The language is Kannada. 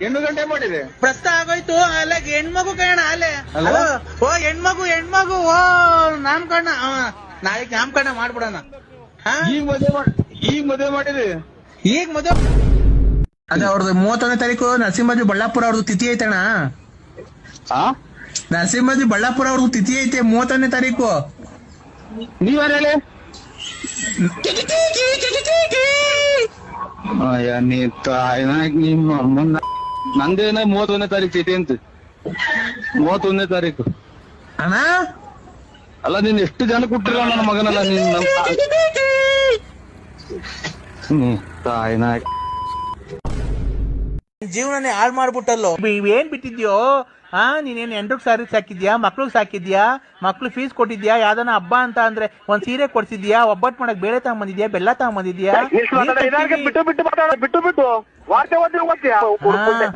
ಹೆಣ್ಣು ಗಂಟೆ ಮಾಡಿದೆ. ಪ್ರಸ್ತಾ ಆಗೋಯ್ತು ಅಲ್ಲ ಹೆಣ್ಮಗು ಕಣ ಅಲ್ಲೇ? ಓ, ಹೆಣ್ಮಗು ಹೆಣ್ಮಗು ಓ ನಾಮಕರಣ ಆ, ನಾಮ್ ನಾಮಕರಣ ಮಾಡ್ಬಿಡೋಣ. ಹಾ? ಈಗ ಮದುವೆ ಮಾಡಿ ಈಗ ಮದುವೆ ಮಾಡಿದ್ರಿ ಈಗ ಮದುವೆ ಅದೇ ಅವ್ರದ್ದು ಮೂವತ್ತೊಂದನೇ ತಾರೀಕು ನರಸಿಂಹಜಿ ಬಳ್ಳಾಪುರ ಅವ್ರದ್ದು ತಿಥಿ ಐತಣ್ಣ ಆ? ನರಸಿಂಹಜಿ ಬಳ್ಳಾಪುರ ಅವ್ರದ್ದು ತಿಥಿ ಐತೆ ಮೂವತ್ತೊಂದನೇ ತಾರೀಕು. ನೀವೇನ್ ಹೇಳಿ? ಅಯ್ಯ ನೀ ನಿಮ್ಮ ಅಮ್ಮನ ನಂದೇನ ಮೂವತ್ತೊಂದನೇ ತಾರೀಕು ಚೀಟಿ ಅಂತ. ಮೂವತ್ತೊಂದನೇ ತಾರೀಕು. ಅಣ್ಣ? ಅಲ್ಲ ನೀನ್ ಎಷ್ಟು ಜನ ಹುಟ್ಟಿರೋ ನನ್ನ ಮಗನಲ್ಲ ನೀನ್ ನಮ್ ತಾಯಿನ ಜೀವನನೇ ಹಾಳು ಮಾಡ್ಬಿಟ್ಟಲ್ಲೋ? ಏನ್ ಬಿಟ್ಟಿದ್ಯೋ? ಹಾ ನೀನೇನ್ ಎಂಟ್ರಿಗೆ ಸಾರಿ ಸಾಕಿದ್ಯಾ? ಮಕ್ಳಿಗೆ ಸಾಕಿದ್ಯಾ? ಮಕ್ಳು ಫೀಸ್ ಕೊಟ್ಟಿದ್ಯಾ? ಯಾವ್ದಾನ ಹಬ್ಬ ಅಂತ ಅಂದ್ರೆ ಒಂದ್ ಸೀರೆ ಕೊಡ್ಸಿದ್ಯಾ? ಒಬ್ಬಟ್ ಮಾಡಕ್ ಬೇಳೆ ತಗೊಂಬಂದಿದ್ಯಾ? ಬೆಲ್ಲ ತಗೊಂಬಂದಿದ್ಯಾ? ಬಿಟ್ಟು ಬಿಟ್ಟು ಮಾತಾಡ. ಬಿಟ್ಟು ಬಿಟ್ಟು. ವಾರ್ತೆ ಓದಿ ಓದ್ತೀಯ ಹಾ.